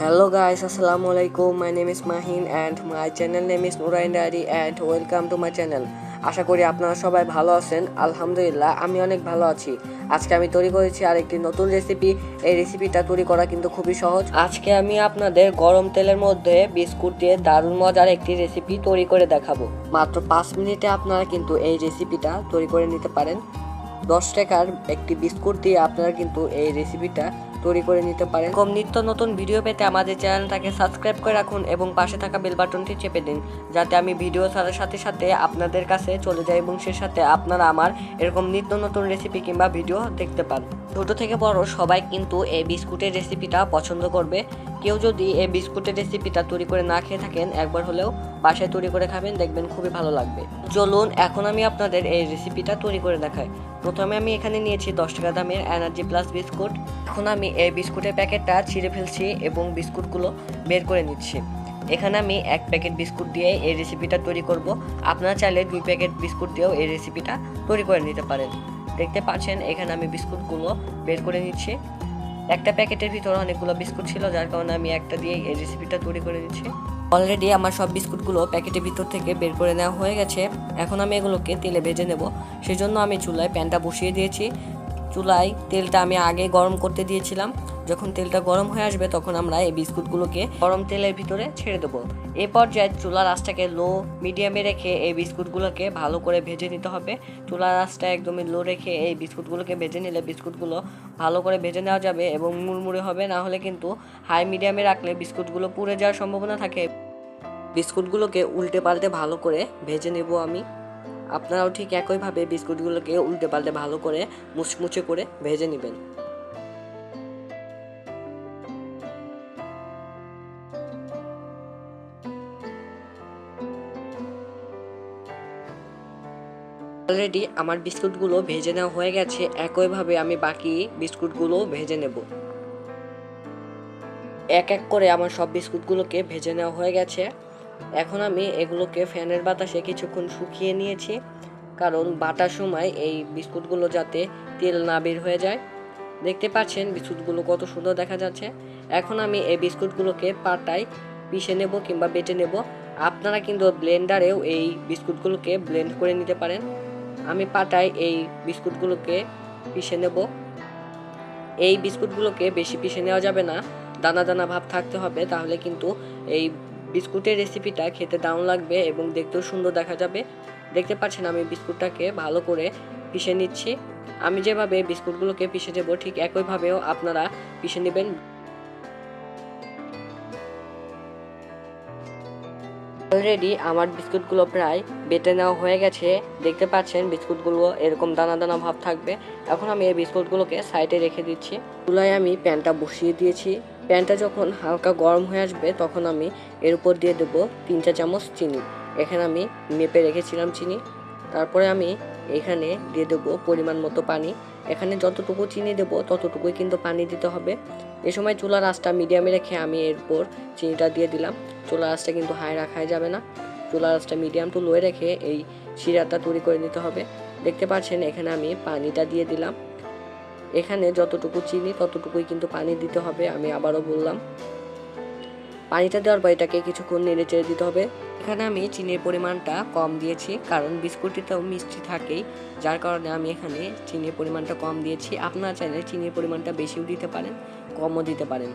Hello guys, Assalamu alaikum. My name is Mahin and my channel name is Nurain Diary and welcome to my channel. আশা করি আপনারা সবাই ভালো আছেন। আলহামদুলিল্লাহ আমি অনেক ভালো আছি। আজকে আমি তৈরি করেছি আরেকটি নতুন রেসিপি এই রেসিপিটা তৈরি করা কিন্তু খুবই সহজ। আজকে আমি আপনাদের গরম তেলের মধ্যে বিস্কুট দিয়ে দারুণ মজার একটি রেসিপি তৈরি করে দেখাবো। মাত্র পাঁচ মিনিটে আপনারা কিন্তু এই রেসিপিটা তৈরি করে নিতে পারেন। দশ টাকার একটি বিস্কুট দিয়ে আপনারা কিন্তু এই রেসিপিটা তৈরি করে নিতে পারেন। কম নিত্য নতুন ভিডিও পেতে আমাদের চ্যানেলটাকে সাবস্ক্রাইব করে রাখুন এবং পাশে থাকা বেল বাটনটি চেপে দিন, যাতে আমি ভিডিও ছাড়ার সাথে সাথে আপনাদের কাছে চলে যাই এবং সে সাথে আপনারা আমার এরকম নিত্য নতুন রেসিপি কিংবা ভিডিও দেখতে পান। ছোটো থেকে বড় সবাই কিন্তু এই বিস্কুটের রেসিপিটা পছন্দ করবে। কেউ যদি এই বিস্কুটের রেসিপিটা তৈরি করে না খেয়ে থাকেন, একবার হলেও বাসায় তৈরি করে খাবেন, দেখবেন খুবই ভালো লাগবে। চলুন, এখন আমি আপনাদের এই রেসিপিটা তৈরি করে দেখাই। প্রথমে আমি এখানে নিয়েছি দশ টাকা দামের এনার্জি প্লাস বিস্কুট। এখন আমি এই বিস্কুটের প্যাকেটটা ছিঁড়ে ফেলছি এবং বিস্কুটগুলো বের করে নিচ্ছি। এখানে আমি এক প্যাকেট বিস্কুট দিয়ে এই রেসিপিটা তৈরি করব। আপনারা চাইলে দুই প্যাকেট বিস্কুট দিয়েও এই রেসিপিটা তৈরি করে নিতে পারেন। দেখতে পাচ্ছেন, এখানে আমি বিস্কুটগুলো বের করে নিচ্ছি। একটা প্যাকেটের ভিতরে অনেকগুলো বিস্কুট ছিল, যার কারণে আমি একটা দিয়ে এই রেসিপিটা তৈরি করে নিচ্ছি অলরেডি আমার সব বিস্কুটগুলো প্যাকেটের ভিতর থেকে বের করে নেওয়া হয়ে গেছে। এখন আমি এগুলোকে তেলে ভেজে নেব। সেজন্য আমি চুলায় প্যানটা বসিয়ে দিয়েছি। চুলায় তেলটা আমি আগে গরম করতে দিয়েছিলাম। যখন তেলটা গরম হয়ে আসবে তখন আমরা এই বিস্কুটগুলোকে গরম তেলের ভিতরে ছেড়ে দেবো। এই পর্যায়ে চুলার আঁচটাকে লো, মিডিয়ামে রেখে এই বিস্কুটগুলোকে ভালো করে ভেজে নিতে হবে। চুলার আঁচটা একদমই লো রেখে এই বিস্কুটগুলোকে ভেজে নিলে বিস্কুটগুলো ভালো করে ভেজে নেওয়া যাবে এবং মুড়মুড়ে হবে। না হলে কিন্তু হাই মিডিয়ামে রাখলে বিস্কুটগুলো পুড়ে যাওয়ার সম্ভাবনা থাকে। বিস্কুটগুলোকে উল্টে পাল্টে ভালো করে ভেজে নেব আমি। আপনারাও ঠিক একইভাবে বিস্কুটগুলোকে উল্টে পাল্টে ভালো করে মুচমুচে করে ভেজে নেবেন। অলরেডি আমার বিস্কুটগুলো ভেজে নেওয়া হয়ে গেছে, একইভাবে আমি বাকি বিস্কুটগুলো ভেজে নেব। এক এক করে আমার সব বিস্কুটগুলোকে ভেজে নেওয়া হয়ে গেছে। এখন আমি এগুলোকে ফ্যানের বাতাসে কিছুক্ষণ শুকিয়ে নিয়েছি, কারণ বাটার সময় এই বিস্কুটগুলো যাতে তেল না বের হয়ে যায়। দেখতে পাচ্ছেন বিস্কুটগুলো কত সুন্দর দেখা যাচ্ছে। এখন আমি এই বিস্কুটগুলোকে পাটায় পিষে নেব কিংবা বেটে নেব। আপনারা কিন্তু ব্লেন্ডারেও এই বিস্কুটগুলোকে ব্লেন্ড করে নিতে পারেন। আমি পাটায় এই বিস্কুটগুলোকে পিষে নেব। এই বিস্কুটগুলোকে বেশি পিষে নেওয়া যাবে না। দানা দানা ভাব থাকতে হবে, তাহলে কিন্তু এই বিস্কুটের রেসিপিটা খেতে দারুণ লাগবে এবং দেখতেও সুন্দর দেখা যাবে। দেখতে পাচ্ছেন, আমি বিস্কুটটাকে ভালো করে পিষে নিচ্ছি। আমি যেভাবে বিস্কুটগুলোকে পিষে দেবো ঠিক একইভাবেও আপনারা পিষে নেবেন। অলরেডি আমার বিস্কুটগুলো প্রায় বেটে নেওয়া হয়ে গেছে। দেখতে পাচ্ছেন বিস্কুটগুলো এরকম দানা দানা ভাব থাকবে। এখন আমি এই বিস্কুটগুলোকে সাইডে রেখে দিচ্ছি। চুলায় আমি প্যানটা বসিয়ে দিয়েছি। প্যানটা যখন হালকা গরম হয়ে আসবে তখন আমি এর উপর দিয়ে দেবো তিন চা চামচ চিনি। এখানে আমি মেপে রেখেছিলাম চিনি। তারপরে আমি এখানে দিয়ে দেবো পরিমাণ মতো পানি। এখানে যতটুকু চিনি দেবো ততটুকুই কিন্তু পানি দিতে হবে। এ সময় চুলার আঁচটা মিডিয়ামে রেখে আমি এরপর চিনিটা দিয়ে দিলাম। চুলার আঁচটা কিন্তু হাই রাখাই যাবে না। চুলার আঁচটা মিডিয়াম টু লোয়ে রেখে এই শিরাটা তৈরি করে নিতে হবে। দেখতে পাচ্ছেন, এখানে আমি পানিটা দিয়ে দিলাম। এখানে যতটুকু চিনি, ততটুকুই কিন্তু পানি দিতে হবে, আমি আবারও বললাম। পানিটা দেওয়ার পর এটাকে কিছুক্ষণ নেড়ে চেড়ে দিতে হবে। এখানে আমি চিনির পরিমাণটা কম দিয়েছি, কারণ বিস্কুটটিতেও মিষ্টি থাকেই। যার কারণে আমি এখানে চিনির পরিমাণটা কম দিয়েছি। আপনারা চাইলে চিনির পরিমাণটা বেশিও দিতে পারেন, কমও দিতে পারেন।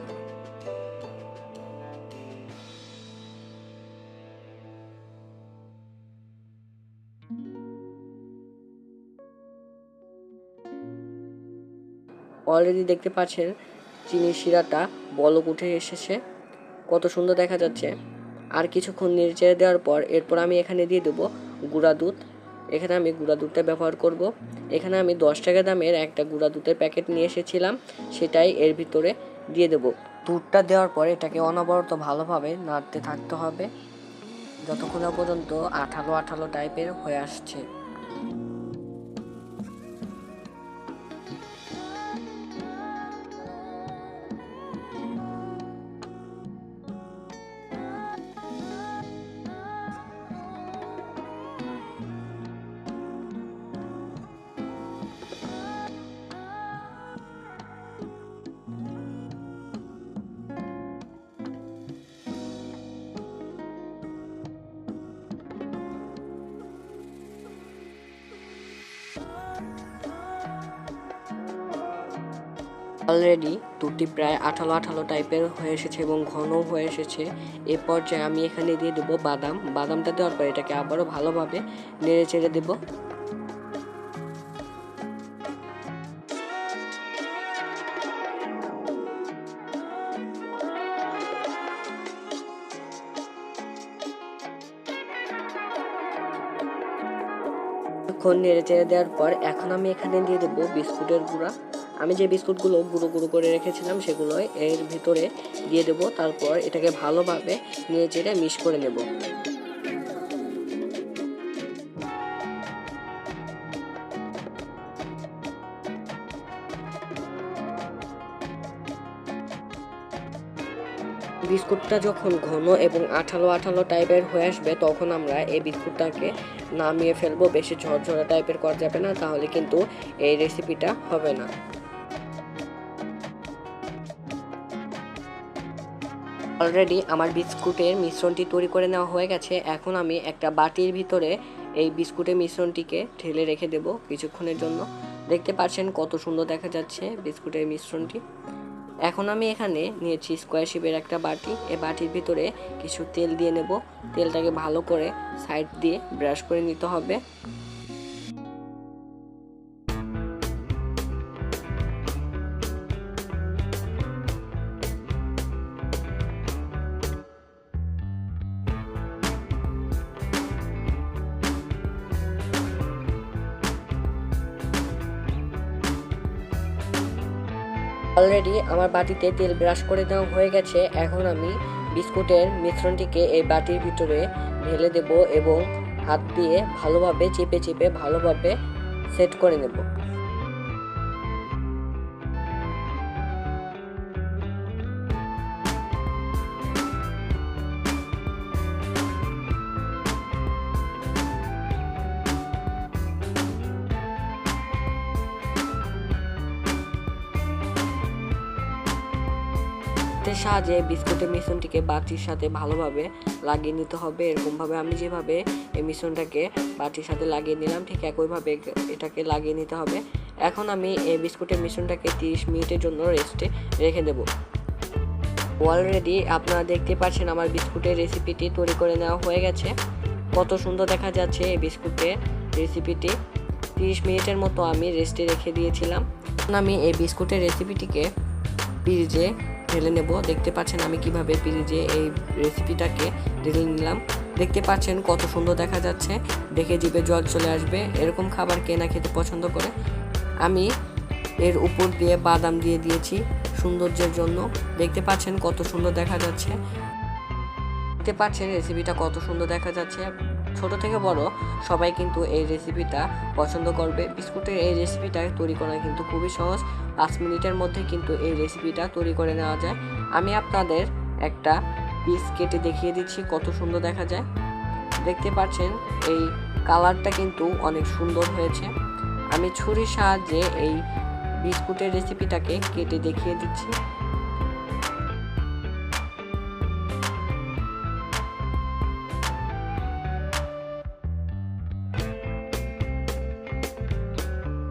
অলরেডি দেখতে পাচ্ছেন চিনির শিরাটা, বলক উঠে এসেছে। কত সুন্দর দেখা যাচ্ছে। আর কিছুক্ষণ নেড়ে দেওয়ার পর এরপর আমি এখানে দিয়ে দেবো গুঁড়া দুধ। এখানে আমি গুঁড়া দুধটা ব্যবহার করব। এখানে আমি দশ টাকা দামের একটা গুঁড়া দুধের প্যাকেট নিয়ে এসেছিলাম। সেটাই এর ভিতরে দিয়ে দেবো। দুধটা দেওয়ার পর এটাকে অনবরত ভালোভাবে নাড়তে থাকতে হবে। যতক্ষণ পর্যন্ত আঠালো আঠালো টাইপের হয়ে আসছে। অলরেডি দুটি প্রায় আঠালো আঠালো টাইপের হয়ে এসেছে এবং ঘন হয়ে এসেছে। এ পর্যায়ে আমি এখানে দিয়ে দেবো বাদাম। বাদামটা দেওয়ার পর এটাকে আবারও ভালোভাবে নেড়ে চেড়ে দেবো। কিছুক্ষণ নেড়ে চেড়ে দেওয়ার পর এখন আমি এখানে দিয়ে দেবো বিস্কুটের গুঁড়া। আমি যে বিস্কুটগুলো গুঁড়ো গুঁড়ো করে রেখেছিলাম সেগুলো এর ভিতরে দিয়ে দেবো। তারপর এটাকে ভালোভাবে নেড়ে চেড়ে মিক্স করে নেব। বিস্কুটটা যখন ঘন এবং আঠালো আঠালো টাইপের হয়ে আসবে, তখন আমরা এই বিস্কুটটাকে নামিয়ে ফেলব। বেশি ঝরঝরা টাইপের করা যাবে না, তাহলে কিন্তু এই রেসিপিটা হবে না। অলরেডি আমার বিস্কুটের মিশ্রণটি তৈরি করে নেওয়া হয়ে গেছে। এখন আমি একটা বাটির ভিতরে এই বিস্কুটের মিশ্রণটিকে ঢেলে রেখে দেব কিছুক্ষণের জন্য। দেখতে পাচ্ছেন কত সুন্দর দেখা যাচ্ছে বিস্কুটের মিশ্রণটি। এখন আমি এখানে নিয়েছি স্কোয়ার শেপের একটা বাটি। এই বাটির ভিতরে কিছু তেল দিয়ে নেব। তেলটাকে ভালো করে সাইড দিয়ে ব্রাশ করে নিতে হবে। অলরেডি আমার বাটিতে তেল ব্রাশ করে দেওয়া হয়ে গেছে। এখন আমি বিস্কুটের মিশ্রণটিকে এই বাটির ভিতরে ঢেলে দেব এবং হাত দিয়ে ভালোভাবে চেপে চেপে ভালোভাবে সেট করে নেব। হাতের সাহায্যে বিস্কুটের মিশ্রণটিকে বাটির সাথে ভালোভাবে লাগিয়ে নিতে হবে। এরকমভাবে আমি যেভাবে এই মিশ্রণটাকে বাটির সাথে লাগিয়ে নিলাম, ঠিক একইভাবে এটাকে লাগিয়ে নিতে হবে। এখন আমি এই বিস্কুটের মিশ্রণটাকে তিরিশ মিনিটের জন্য রেস্টে রেখে দেব। অলরেডি আপনারা দেখতে পাচ্ছেন আমার বিস্কুটের রেসিপিটি তৈরি করে নেওয়া হয়ে গেছে। কত সুন্দর দেখা যাচ্ছে এই বিস্কুটের রেসিপিটি। তিরিশ মিনিটের মতো আমি রেস্টে রেখে দিয়েছিলাম। এখন আমি এই বিস্কুটের রেসিপিটিকে ফ্রিজে ঢেলে নেব। দেখতে পাচ্ছেন আমি কীভাবে ফ্রিজে এই রেসিপিটাকে ঢেলে নিলাম। দেখতে পাচ্ছেন কত সুন্দর দেখা যাচ্ছে। দেখে জিভে জল চলে আসবে। এরকম খাবার কে না খেতে পছন্দ করে? আমি এর উপর দিয়ে বাদাম দিয়ে দিয়েছি সৌন্দর্যের জন্য। দেখতে পাচ্ছেন কত সুন্দর দেখা যাচ্ছে। দেখতে পাচ্ছেন রেসিপিটা কত সুন্দর দেখা যাচ্ছে। ছোট থেকে বড়, সবাই কিন্তু এই রেসিপিটা পছন্দ করবে। বিস্কুটের এই রেসিপিটা তৈরি করা কিন্তু খুবই সহজ। পাঁচ মিনিটের মধ্যে কিন্তু এই রেসিপিটা তৈরি করে নেওয়া যায়। আমি আপনাদের একটা পিস কেটে দেখিয়ে দিচ্ছি, কত সুন্দর দেখা যায়। দেখতে পাচ্ছেন, এই কালারটা কিন্তু অনেক সুন্দর হয়েছে। আমি ছুরির সাহায্যে এই বিস্কুটের রেসিপিটাকে কেটে দেখিয়ে দিচ্ছি।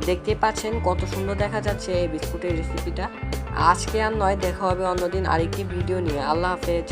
দেখতে পাচ্ছেন কত সুন্দর দেখা যাচ্ছে এই বিস্কুটের রেসিপিটা আজকে আর নয়, দেখা হবে অন্যদিন আরেকটি ভিডিও নিয়ে। আল্লাহ হাফেজ।